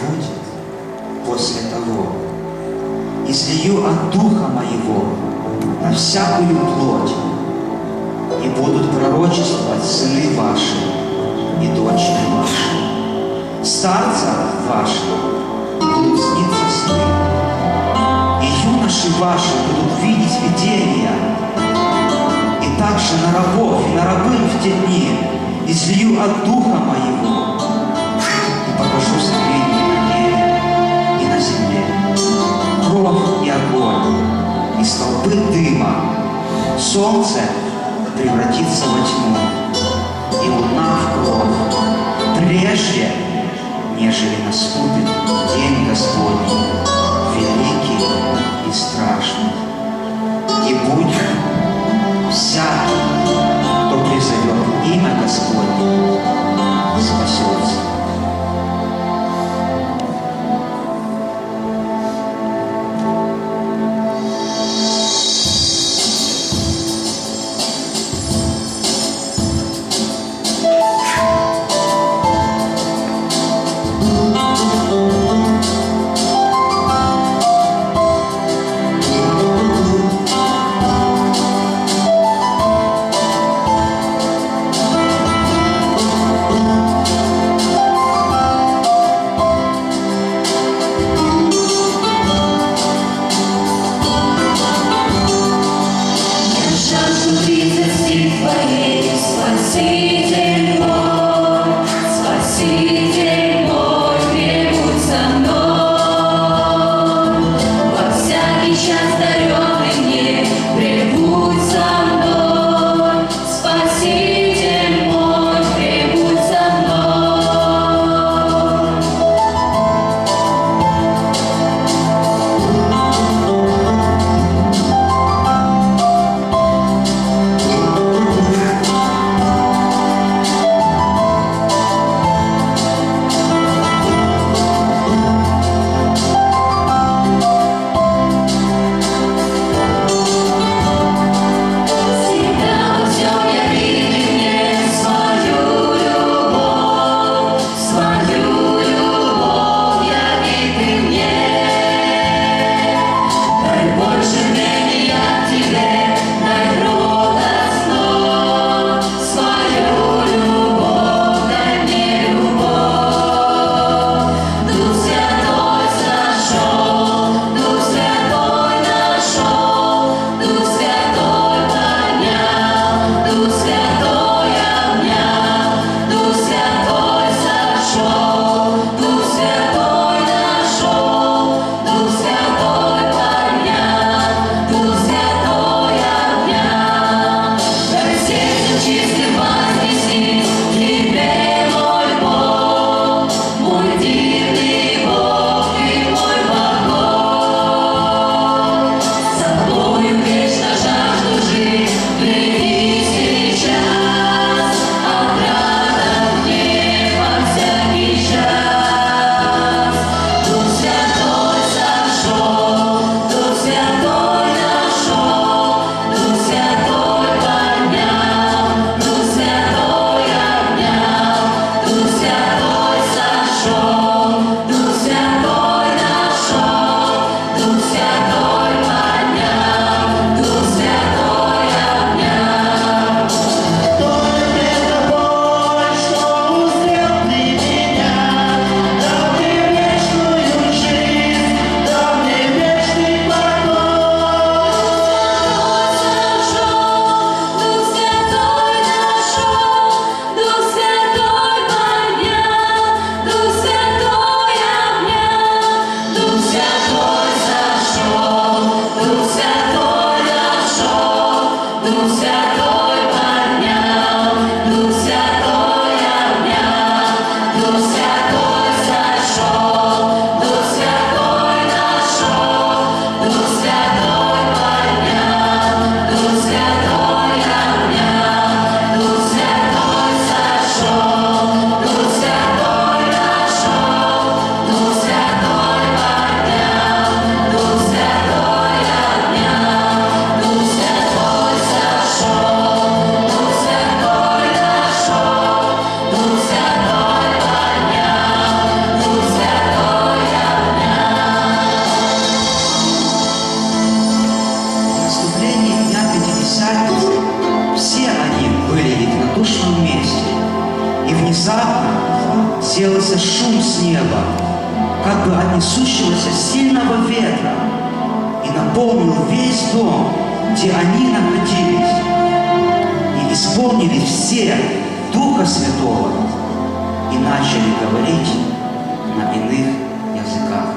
будет после того? Излию от Духа Моего на всякую плоть, и будут пророчествовать сыны ваши и дочери ваши. Старца ваши будут сниться сны, и юноши ваши будут видеть видения, и также на рабов и на рабынь в те дни излию от Духа Моего солнце превратится во тьму, и луна в кровь, прежде, нежели наступит день Господний, великий и страшный. И будет всякий, сделался шум с неба, как бы от несущегося сильного ветра, и наполнил весь дом, где они находились, и исполнили все Духа Святого, и начали говорить на иных языках.